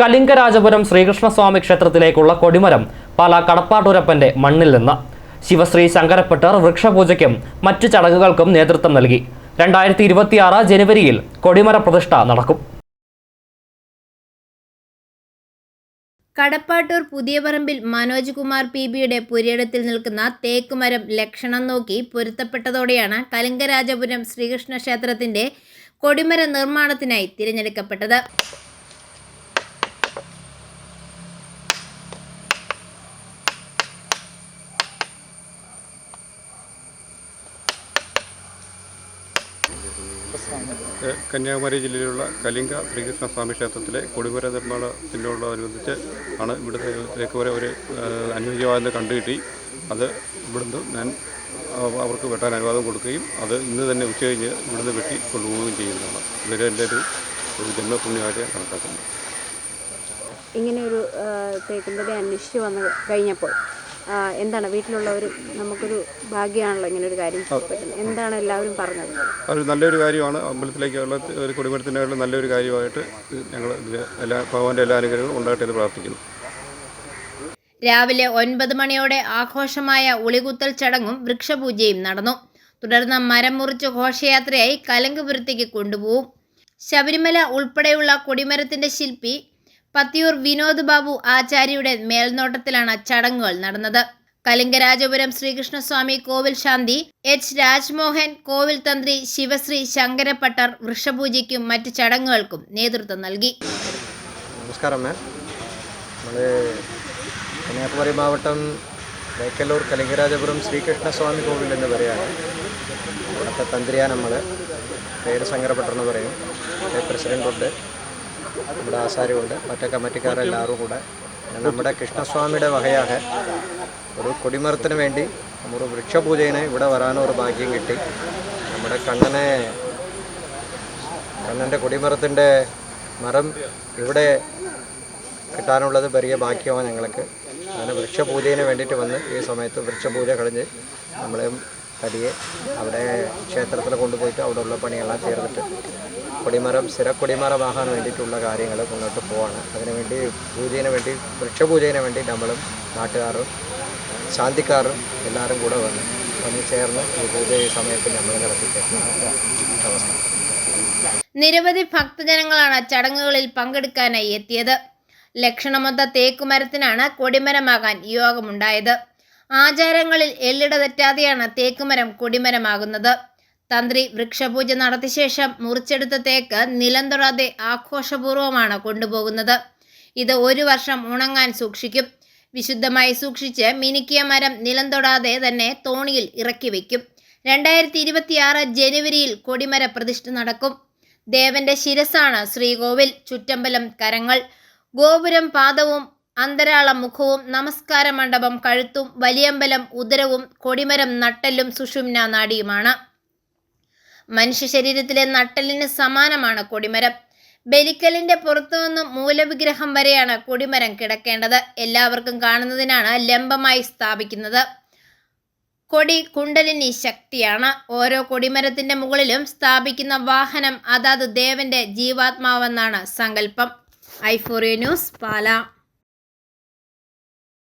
കലിംഗരാജപുരം ശ്രീകൃഷ്ണസ്വാമി ക്ഷേത്രത്തിലേക്കുള്ള കൊടിമരം പാല കടപ്പാട്ടൂരപ്പന്റെ മണ്ണിൽ നിന്ന്. ശിവശ്രീ ശങ്കരപ്പെട്ടർ വൃക്ഷപൂജയ്ക്കും മറ്റു ചടങ്ങുകൾക്കും നേതൃത്വം നൽകി. രണ്ടായിരത്തി ഇരുപത്തിയാറ് ജനുവരിയിൽ കൊടിമര പ്രതിഷ്ഠ നടക്കും. കടപ്പാട്ടൂർ പുതിയ പറമ്പിൽ മനോജ് കുമാർ പി ബിയുടെ പുരയിടത്തിൽ നിൽക്കുന്ന തേക്കുമരം ലക്ഷണം നോക്കി പൊരുത്തപ്പെട്ടതോടെയാണ് കലിംഗരാജപുരം ശ്രീകൃഷ്ണ ക്ഷേത്രത്തിന്റെ കൊടിമര നിർമ്മാണത്തിനായി തിരഞ്ഞെടുക്കപ്പെട്ടത്. കന്യാകുമാരി ജില്ലയിലുള്ള കലിംഗ ശ്രീകൃഷ്ണ സ്വാമി ക്ഷേത്രത്തിലെ കൊടിമര നിർമ്മാണത്തിനോടനുബന്ധിച്ച് ആണ് ഇവിടുത്തെ തേക്കുവര ഒരു അനുയോജ്യമായെന്ന് കണ്ടുകിട്ടി. അത് ഇവിടുന്ന് ഞാൻ അവ- അവർക്ക് വെട്ടാൻ അനുവാദം കൊടുക്കുകയും അത് ഇന്ന് തന്നെ ഉച്ച കഴിഞ്ഞ് ഇവിടുന്ന് വെട്ടി കൊണ്ടുപോവുകയും ചെയ്യുന്നതാണ്. ഇതൊരു എന്റെ ഒരു ഒരു ജന്മപുണ്യമായിട്ട് ഞാൻ കണക്കാക്കുന്നത് ഇങ്ങനെ ഒരു തേക്കുംപടി അന്വേഷിച്ച് വന്ന് കഴിഞ്ഞപ്പോൾ എന്താണ് വീട്ടിലുള്ളവർ നമുക്കൊരു ഭാഗ്യമാണല്ലോ ഇങ്ങനെ ഒരു കാര്യം പറ്റുന്നത്. എന്താണ് എല്ലാവരും പറഞ്ഞത്? ഒരു നല്ലൊരു കാര്യമാണ്. അമ്പലത്തിലേക്കുള്ള ഒരു കൊടിമരത്തിന്റെ നല്ലൊരു കാര്യമായിട്ട് ഞങ്ങൾ എല്ലാ ഭഗവാന്റെ എല്ലാ അനുഗ്രഹങ്ങളും ഉണ്ടാകട്ടെ എന്ന് പ്രാർത്ഥിക്കുന്നു. രാവിലെ ഒൻപത് മണിയോടെ ആഘോഷമായ ഉളികുത്തൽ ചടങ്ങും വൃക്ഷപൂജയും നടന്നു. തുടർന്ന് മരം മുറിച്ച് ഘോഷയാത്രയായി കലങ്കപുരത്തേക്ക് കൊണ്ടുപോകും. ശബരിമല ഉൾപ്പെടെയുള്ള കൊടിമരത്തിന്റെ ശില്പി പത്തിയൂർ വിനോദ് ബാബു ആചാര്യയുടെ മേൽനോട്ടത്തിലാണ് ചടങ്ങുകൾ നടന്നത്. കലിംഗരാജപുരം ശ്രീകൃഷ്ണസ്വാമി കോവിൽ ശാന്തി എച്ച് രാജ്മോഹൻ കോവിൽ തന്ത്രി ശിവശ്രീ ശങ്കരപ്പട്ടർ വൃക്ഷപൂജയ്ക്കും മറ്റ് ചടങ്ങുകൾക്കും നേതൃത്വം നൽകി. നമസ്കാരം മാം നമ്മൾ കന്യാകുമാരി മാവട്ടം വേക്കല്ലൂർ കലിംഗരാജപുരം ശ്രീകൃഷ്ണസ്വാമി കോവിൽ എന്ന് പറയാം അവിടുത്തെ തന്ത്രിയാണ് നമ്മൾ പേര് ശങ്കരപ്പട്ടർ എന്ന് പറയും. പ്രസിഡന്റുണ്ട് നമ്മുടെ ആശാരമുണ്ട് മറ്റേ കമ്മിറ്റിക്കാരെല്ലാവരും കൂടെ. നമ്മുടെ കൃഷ്ണസ്വാമിയുടെ വകയാക ഒരു കൊടിമരത്തിന് വേണ്ടി നമ്മുടെ വൃക്ഷപൂജയിന് ഇവിടെ വരാനൊരു ഭാഗ്യം കിട്ടി. നമ്മുടെ കണ്ണനെ കണ്ണന്റെ കൊടിമരത്തിന്റെ മരം ഇവിടെ കിട്ടാനുള്ളത് വലിയ ഭാഗ്യമാണ് ഞങ്ങൾക്ക്. അങ്ങനെ വൃക്ഷപൂജയിന് വേണ്ടിയിട്ട് വന്ന് ഈ സമയത്ത് വൃക്ഷപൂജ കഴിഞ്ഞ് നമ്മളെയും പതിയെ അവിടെ ക്ഷേത്രത്തിൽ കൊണ്ടുപോയിട്ട് അവിടെ ഉള്ള പണിയെല്ലാം ചേർന്നിട്ട് കൊടിമരം സ്ഥിര കൊടിമരമാകാൻ വേണ്ടിയിട്ടുള്ള കാര്യങ്ങൾ മുന്നോട്ട് പോവാണ്. അതിനുവേണ്ടി പൂജയിന് വേണ്ടി വൃക്ഷപൂജയിന് വേണ്ടി നമ്മളും നാട്ടുകാരും ശാന്തിക്കാരും എല്ലാവരും കൂടെ വന്ന് വന്ന് ചേർന്ന് ഈ പൂജ സമയത്ത് നമ്മൾ നടത്തിയിട്ട് അവസ്ഥ. നിരവധി ഭക്തജനങ്ങളാണ് ചടങ്ങുകളിൽ പങ്കെടുക്കാനായി എത്തിയത്. ലക്ഷണമൊത്ത തേക്കുമരത്തിനാണ് കൊടിമരമാകാൻ യോഗമുണ്ടായത്. ആചാരങ്ങളിൽ എല്ലിട തെറ്റാതെയാണ് തേക്കുമരം കൊടിമരമാകുന്നത്. തന്ത്രി വൃക്ഷപൂജ നടത്തിയ ശേഷം മുറിച്ചെടുത്ത തേക്ക് നിലം തൊടാതെ ആഘോഷപൂർവമാണ് കൊണ്ടുപോകുന്നത്. ഇത് ഒരു വർഷം ഉണങ്ങാൻ സൂക്ഷിക്കും. വിശുദ്ധമായി സൂക്ഷിച്ച് മിനുക്കിയ മരം നിലം തൊടാതെ തന്നെ തോണിയിൽ ഇറക്കി വയ്ക്കും. രണ്ടായിരത്തി ഇരുപത്തിയാറ് ജനുവരിയിൽ കൊടിമര പ്രതിഷ്ഠ നടക്കും. ദേവന്റെ ശിരസാണ് ശ്രീകോവിൽ ചുറ്റമ്പലം കരങ്ങൾ. ഗോപുരം പാദവും അന്തരാള മുഖവും നമസ്കാര മണ്ഡപം കഴുത്തും വലിയമ്പലം ഉദരവും കൊടിമരം നട്ടല്ലും സുഷുമ്ന നാടിയുമാണ്. മനുഷ്യ ശരീരത്തിലെ നട്ടലിന് സമാനമാണ് കൊടിമരം. ബലിക്കലിന്റെ പുറത്തുനിന്നും മൂലവിഗ്രഹം വരെയാണ് കൊടിമരം കിടക്കേണ്ടത്. എല്ലാവർക്കും കാണുന്നതിനാണ് ലംബമായി സ്ഥാപിക്കുന്നത്. കൊടി കുണ്ടലിനി ശക്തിയാണ്. ഓരോ കൊടിമരത്തിന്റെ മുകളിലും സ്ഥാപിക്കുന്ന വാഹനം അതാത് ദേവന്റെ ജീവാത്മാവെന്നാണ് സങ്കല്പം. Euphoria news Pala.